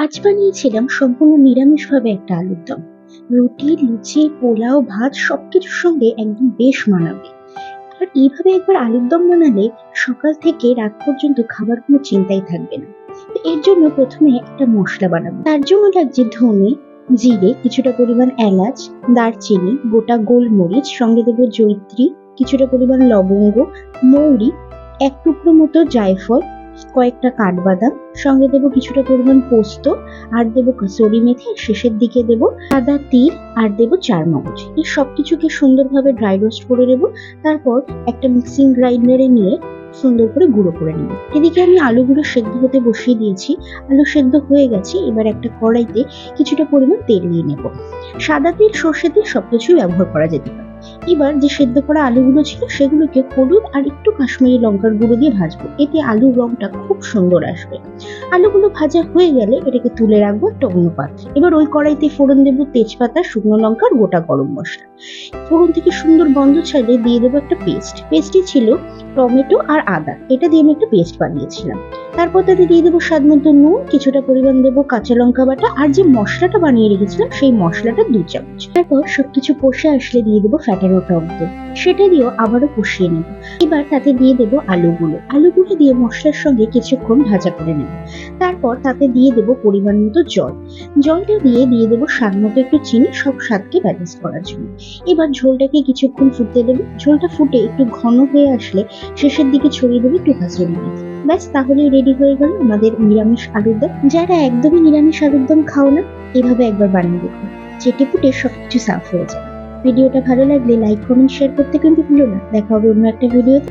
আজ বানিয়েছিলাম সম্পূর্ণ নিরামিষভাবে একটা আলুর দম। রুটি, লুচি, পোলাও, ভাত সবকিছুর সঙ্গে একদম বেশ মানাবে। আর এইভাবে একবার আলুর দম বানালে সকাল থেকে রাত পর্যন্ত খাবার কোনো চিন্তাই থাকবে না। তো এর জন্য প্রথমে একটা মশলা বানাবো। তার জন্য লাগছে ধনে, জিরে, কিছুটা পরিমাণ এলাচ, দারচিনি, গোটা গোলমরিচ, সঙ্গে দেবো জৈত্রী, কিছুটা পরিমাণ লবঙ্গ, মৌরি, এক টুকরো মতো জায়ফল, কয়েকটা কাঠবাদাম সঙ্গে দেবো কিছুটা পরিমাণ পোস্ত, আর দেবো কসুরি মেথি, শেষের দিকে দেবো সাদা তিল, আর দেবো চার মগজ। এই সব কিছুকে সুন্দরভাবে ড্রাই রোস্ট করে নেব, তারপর একটা মিক্সিং গ্রাইন্ডারে নিয়ে সুন্দর করে গুঁড়ো করে নেব। এদিকে আমি আলুগুলো সেদ্ধ হতে বসিয়ে দিয়েছি। আলু সেদ্ধ হয়ে গেছে, এবার একটা কড়াইতে কিছুটা পরিমাণ তেল নিয়ে নেব। সাদা তেল, সর্ষে তেল সবকিছুই ব্যবহার করা যেতে পারে। এবার যে সেদ্ধ করা আলুগুলো ছিল সেগুলোকে হলুদ আর একটু কাশ্মীরি লঙ্কার গুঁড়ো দিয়ে ভাজবো। এতে আলুর রংটা খুব সুন্দর আসবে। আলুগুলো ভাজা হয়ে গেলে এটাকে তুলে রাখব অন্য পাত্রে এবার ওই কড়াইতে ফোড়ন দেবো তেজপাতা, শুকনো লঙ্কা আর গোটা গরম মশলা। ফোড়ন থেকে সুন্দর গন্ধ ছাড়লে দিয়ে দেবো একটা পেস্ট। পেস্টটি ছিল টমেটো আর আদা। এটা দিয়ে আমি একটা পেস্ট বানিয়েছিলাম। তারপর তাতে দিয়ে দেবো স্বাদ মতো নুন, কিছুটা পরিমাণ দেবো কাঁচা লঙ্কা বাটা আর যে মশলাটা বানিয়ে রেখেছিলাম সেই মশলাটা দু চামচ। তারপর সবকিছু কষে আসলে দিয়ে দেবো ফ্যাটানো টক দই সেটা দিয়েও আবারও কষিয়ে নেব। এবার তাতে দিয়ে দেবো আলুগুলো। আলুগুলো দিয়ে মশলার সঙ্গে কিছুক্ষণ ভাজা করে নেব। তারপর তাতে দিয়ে দেবো পরিমাণ মতো জল। জলটা দিয়ে দিয়ে দেবো স্বাদ মতো একটু চিনি, সব স্বাদকে ব্যালেন্স করার জন্য। এবার ঝোলটাকে কিছুক্ষণ ফুটতে দেবো। ঝোলটা ফুটে একটু ঘন হয়ে আসলে শেষের দিকে ছড়িয়ে দেবো একটু কাঁচুরি মেথি ব্যাস, তাহলেই রেডি হয়ে গেল আমাদের নিরামিষ আলুর দম। যারা একদমই নিরামিষ আলুর দম খাও না, এভাবে একবার বানিয়ে দেখুন। চেটে ফুটে সবকিছু সাফ হয়ে যাবে। ভিডিওটা ভালো লাগলে লাইক কমেন্ট শেয়ার করতে কিন্তু ভুলো না। দেখা হবে অন্য একটা ভিডিওতে।